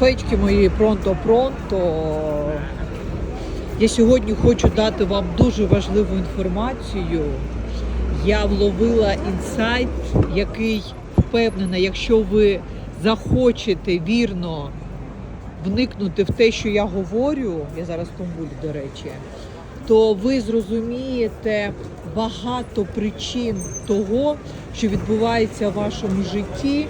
Феечки мої пронто-пронто. Я сьогодні хочу дати вам дуже важливу інформацію. Я вловила інсайт, який впевнена, якщо ви захочете вірно вникнути в те, що я говорю, я зараз в до речі, то ви зрозумієте багато причин того, що відбувається в вашому житті,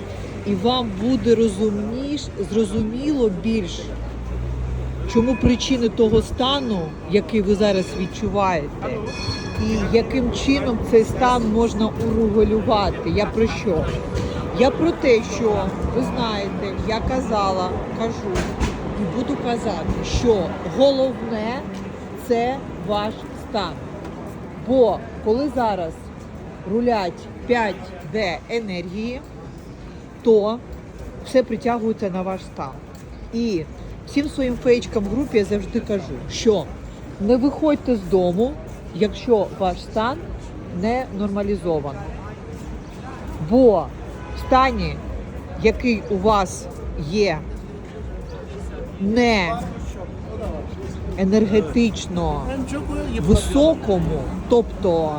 і вам буде розумніш, зрозуміло більш, чому причини того стану, який ви зараз відчуваєте, і яким чином цей стан можна урегулювати. Я про що? Я про те, що ви знаєте, я казала, кажу і буду казати, що головне це ваш стан. Бо коли зараз рулять 5D енергії, то все притягується на ваш стан. І всім своїм феєчкам в групі я завжди кажу, що не виходьте з дому, якщо ваш стан не нормалізований. Бо в стані, який у вас є, не енергетично високому, тобто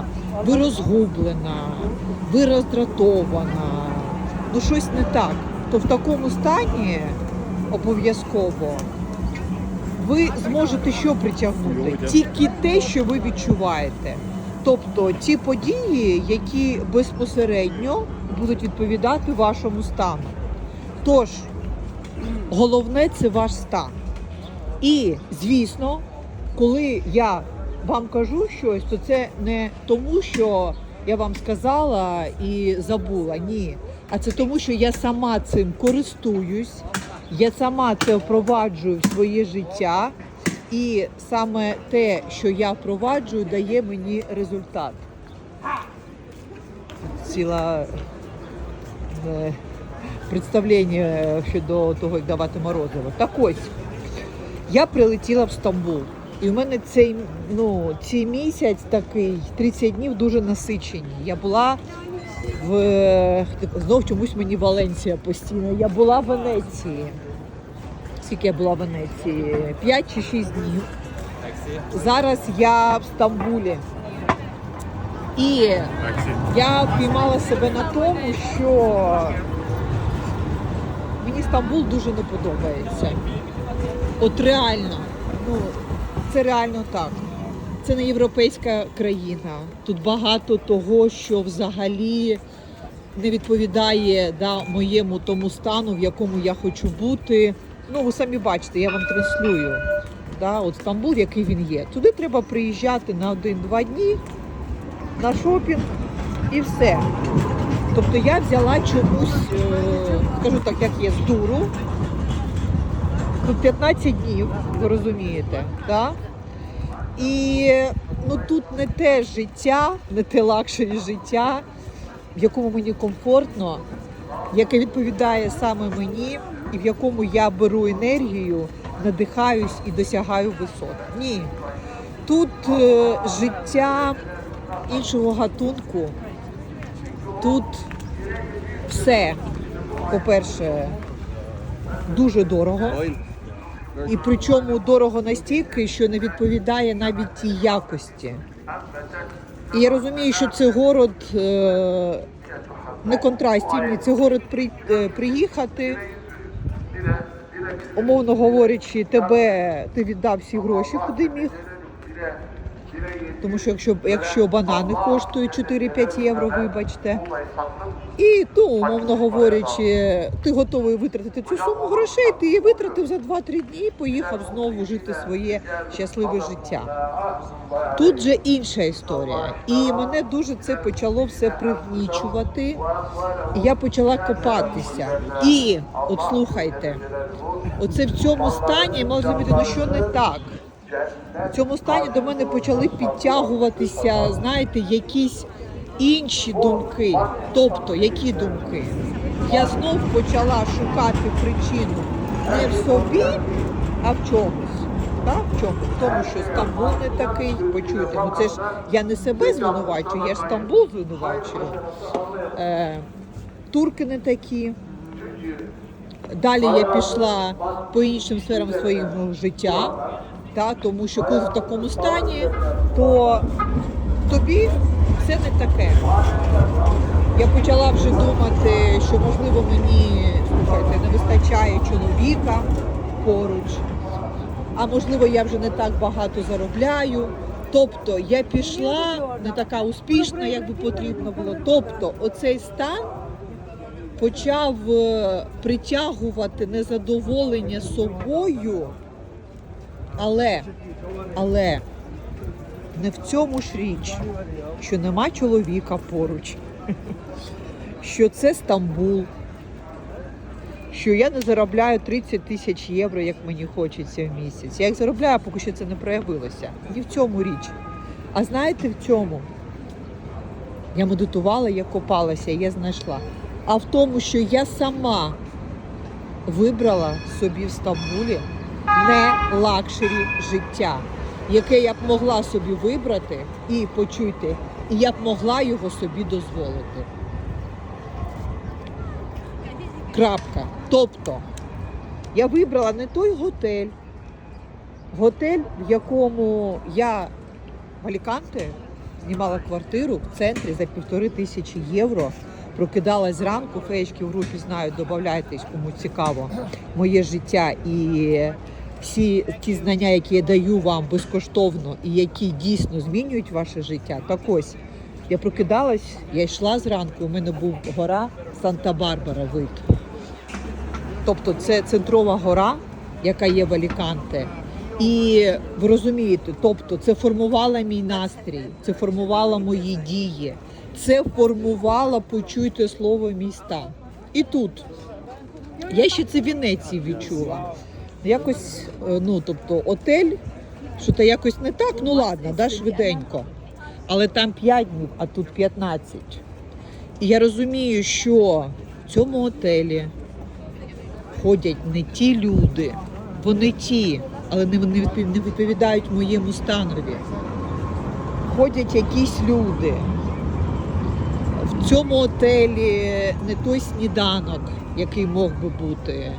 ви розгублена, ви роздратована, ну щось не так, то в такому стані обов'язково ви зможете що притягнути? Тільки те, що ви відчуваєте. Тобто ті події, які безпосередньо будуть відповідати вашому стану. Тож, головне це ваш стан. І, звісно, коли я вам кажу щось, то це не тому, що я вам сказала і забула. Ні. А це тому, що я сама цим користуюсь, я сама це впроваджую в своє життя, і саме те, що я впроваджую, дає мені результат. Ціла е, представлення щодо того, як давати морозиво. Так ось, я прилетіла в Стамбул. І в мене цей, ну, цей місяць такий, 30 днів дуже насичені. Я була в знов чомусь мені Валенція постійно. Я була в Венеції. Скільки я була в Венеції? 5 чи 6 днів. Зараз я в Стамбулі. І я впіймала себе на тому, що мені Стамбул дуже не подобається. От реально, ну це реально так. Це не європейська країна. Тут багато того, що взагалі не відповідає да, моєму тому стану, в якому я хочу бути. Ну, ви самі бачите, я вам транслюю. Да, от Стамбул, який він є. Туди треба приїжджати на один-два дні на шопінг і все. Тобто я взяла чомусь, е, скажу так, як є, з дуру. Тут 15 днів, ви розумієте, да? І ну, тут не те життя, не те лакшері життя, в якому мені комфортно, яке відповідає саме мені, і в якому я беру енергію, надихаюсь і досягаю висот. Ні. Тут е, життя іншого гатунку. Тут все, по-перше, дуже дорого. І причому дорого настільки, що не відповідає навіть тій якості. І я розумію, що це город е, не контрастівний, це город при, е, приїхати, умовно говорячи, тебе ти віддав всі гроші, куди міг. Тому що якщо, якщо банани коштують 4-5 євро, вибачте, і то, умовно говорячи, ти готовий витратити цю суму грошей, ти її витратив за 2-3 дні і поїхав знову жити своє щасливе життя. Тут же інша історія. І мене дуже це почало все пригнічувати. Я почала копатися. І от слухайте, оце в цьому стані можна зрозуміти, ну що не так. В цьому стані до мене почали підтягуватися, знаєте, якісь інші думки. Тобто, які думки? Я знов почала шукати причину не в собі, а в чомусь. Так, в чому? В тому, що Стамбул не такий, почуйте, ну це ж я не себе звинувачую, я ж Стамбул звинувачую. Е, турки не такі. далі я пішла по іншим сферам свого життя, та, тому що коли в такому стані, то тобі все не таке. Я почала вже думати, що можливо мені слухайте, не вистачає чоловіка поруч, а можливо я вже не так багато заробляю. Тобто я пішла не така успішна, як би потрібно було. Тобто, оцей стан почав е, притягувати незадоволення собою, але, але не в цьому ж річ, що нема чоловіка поруч, що це Стамбул, що я не заробляю 30 тисяч євро, як мені хочеться в місяць. Я їх заробляю, поки що це не проявилося. Не в цьому річ. А знаєте в чому? Я медитувала, я копалася, я знайшла. А в тому, що я сама вибрала собі в Стамбулі не лакшері життя, яке я б могла собі вибрати і почуйте, і я б могла його собі дозволити. Крапка. Тобто, я вибрала не той готель, готель, в якому я в Аліканте знімала квартиру в центрі за півтори тисячі євро. Прокидалась зранку, феєчки в групі знають, додавайтесь, кому цікаво моє життя і всі ті знання, які я даю вам безкоштовно і які дійсно змінюють ваше життя. Так ось я прокидалась, я йшла зранку. У мене був гора Санта-Барбара вид. Тобто це центрова гора, яка є в Аліканте. І ви розумієте, тобто це формувало мій настрій, це формувало мої дії, це формувало, почуйте слово, мій стан. І тут я ще це в Венеції відчула. Якось, е, ну тобто, отель, що то якось не так, ну ладно, да, швиденько. Але там 5 днів, а тут 15. І я розумію, що в цьому отелі ходять не ті люди, вони ті, але не, не відпов- не відповідають моєму станові. Ходять якісь люди. В цьому отелі не той сніданок, який мог би бути.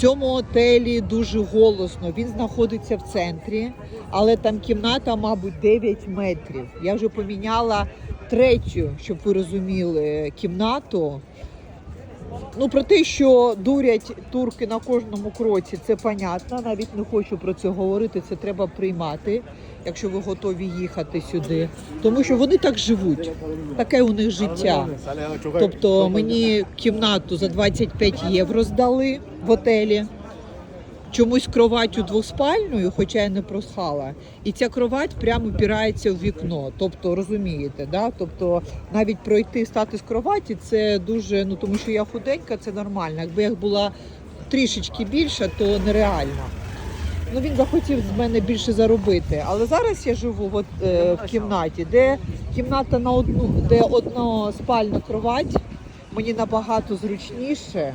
Цьому отелі дуже голосно. Він знаходиться в центрі, але там кімната, мабуть, 9 метрів. Я вже поміняла третю, щоб ви розуміли, кімнату. Ну, про те, що дурять турки на кожному кроці, це понятно. Навіть не хочу про це говорити. Це треба приймати, якщо ви готові їхати сюди. Тому що вони так живуть, таке у них життя. Тобто мені кімнату за 25 євро здали в готелі. Чомусь кровать у двоспальною, хоча я не просхала. І ця кровать прямо опирається в вікно. Тобто, розумієте, да? Тобто навіть пройти стати з кроваті це дуже, ну тому що я худенька, це нормально. Якби я була трішечки більша, то нереально. Ну він захотів з мене більше заробити. Але зараз я живу от, е, в кімнаті, де кімната на одну, де односпальна кровать, мені набагато зручніше.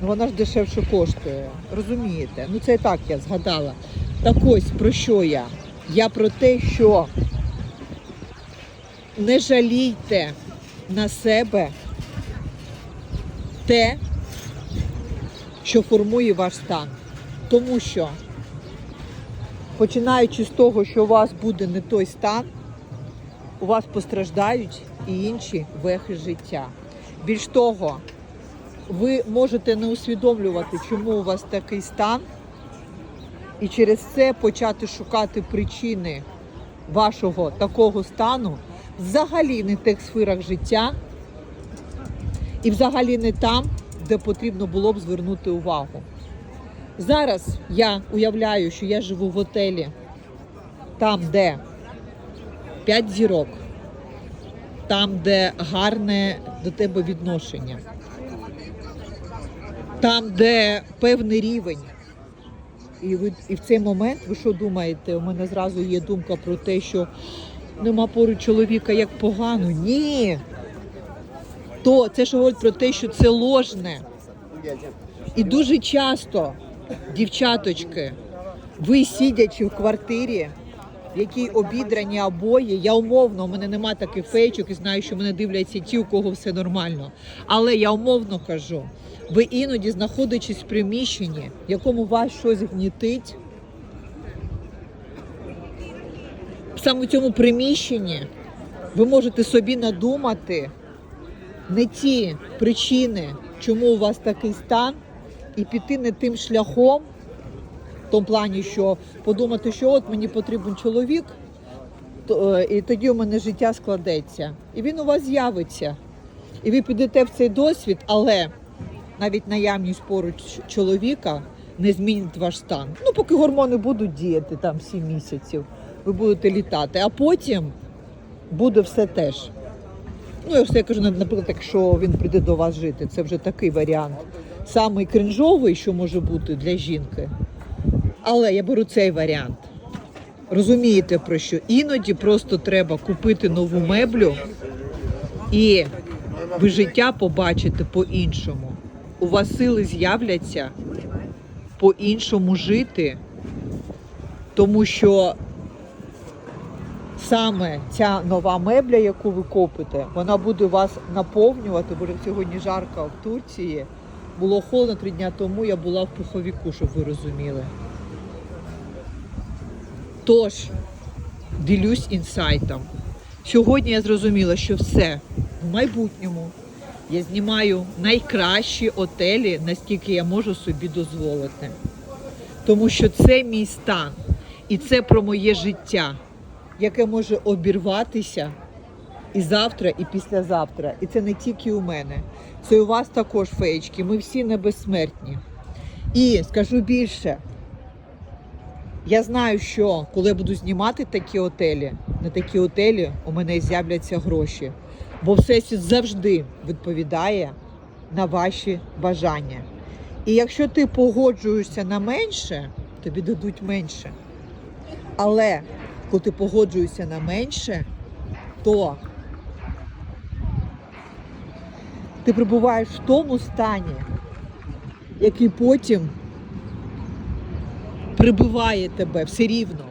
Вона ж дешевше коштує. Розумієте? Ну це і так я згадала. Так ось про що я? Я про те, що не жалійте на себе те, що формує ваш стан. Тому що, починаючи з того, що у вас буде не той стан, у вас постраждають і інші вехи життя. Більш того, ви можете не усвідомлювати, чому у вас такий стан, і через це почати шукати причини вашого такого стану взагалі не в тих сферах життя і взагалі не там, де потрібно було б звернути увагу. Зараз я уявляю, що я живу в готелі, там, де 5 зірок, там, де гарне до тебе відношення там, де певний рівень. І ви і в цей момент ви що думаєте? У мене зразу є думка про те, що нема поруч чоловіка як погано. Ні. То це ж говорить про те, що це ложне. І дуже часто, дівчаточки, ви сидячи в квартирі, в якій обідрані обої. Я умовно, у мене нема таких фейчок і знаю, що мене дивляться ті, у кого все нормально. Але я умовно кажу, ви іноді, знаходячись в приміщенні, в якому вас щось гнітить, саме в цьому приміщенні ви можете собі надумати не ті причини, чому у вас такий стан, і піти не тим шляхом, тому плані, що подумати, що от мені потрібен чоловік, то, е, і тоді у мене життя складеться. І він у вас з'явиться. І ви підете в цей досвід, але навіть наявність поруч чоловіка не змінить ваш стан. Ну, поки гормони будуть діяти там 7 місяців, ви будете літати, а потім буде все теж. Ну, я все кажу, наприклад, якщо він прийде до вас жити, це вже такий варіант. Самий кринжовий, що може бути для жінки. Але я беру цей варіант. Розумієте про що? Іноді просто треба купити нову меблю і ви життя побачите по-іншому. У вас сили з'являться по-іншому жити, тому що саме ця нова мебля, яку ви купите, вона буде вас наповнювати, бо сьогодні жарко в Турції. Було холодно три дня тому, я була в пуховіку, щоб ви розуміли. Тож, ділюсь інсайтом. Сьогодні я зрозуміла, що все в майбутньому я знімаю найкращі отелі, наскільки я можу собі дозволити. Тому що це мій стан і це про моє життя, яке може обірватися і завтра, і післязавтра. І це не тільки у мене, це у вас також феєчки. Ми всі не безсмертні. І скажу більше. Я знаю, що коли я буду знімати такі отелі, на такі отелі у мене з'являться гроші. Бо Всесвіт завжди відповідає на ваші бажання. І якщо ти погоджуєшся на менше, тобі дадуть менше. Але коли ти погоджуєшся на менше, то ти перебуваєш в тому стані, який потім прибиває тебе все рівно.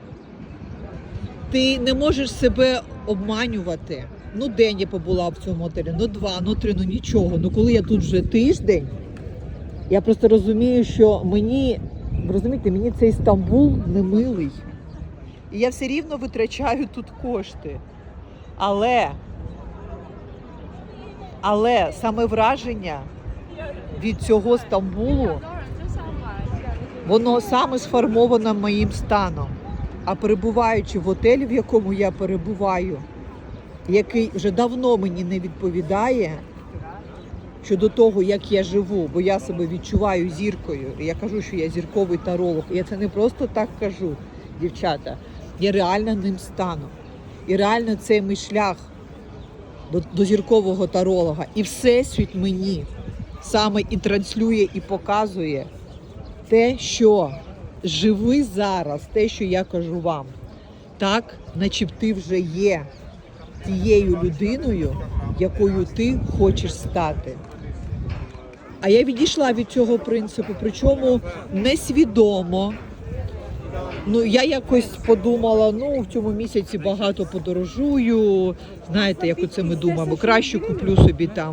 Ти не можеш себе обманювати. Ну, день я побула в цьому отелі, ну два, ну три, ну нічого. Ну коли я тут вже тиждень, я просто розумію, що мені, розумієте, мені цей Стамбул не милий. І я все рівно витрачаю тут кошти. Але, але саме враження від цього Стамбулу Воно саме сформовано моїм станом. А перебуваючи в готелі, в якому я перебуваю, який вже давно мені не відповідає щодо того, як я живу, бо я себе відчуваю зіркою. Я кажу, що я зірковий таролог. Я це не просто так кажу, дівчата. Я реально ним стану. І реально це мій шлях до, до зіркового таролога. І всесвіт мені саме і транслює, і показує те, що живи зараз, те, що я кажу вам, так, наче ти вже є тією людиною, якою ти хочеш стати. А я відійшла від цього принципу, причому несвідомо. Ну, я якось подумала, ну в цьому місяці багато подорожую. Знаєте, як оце ми думаємо, краще куплю собі там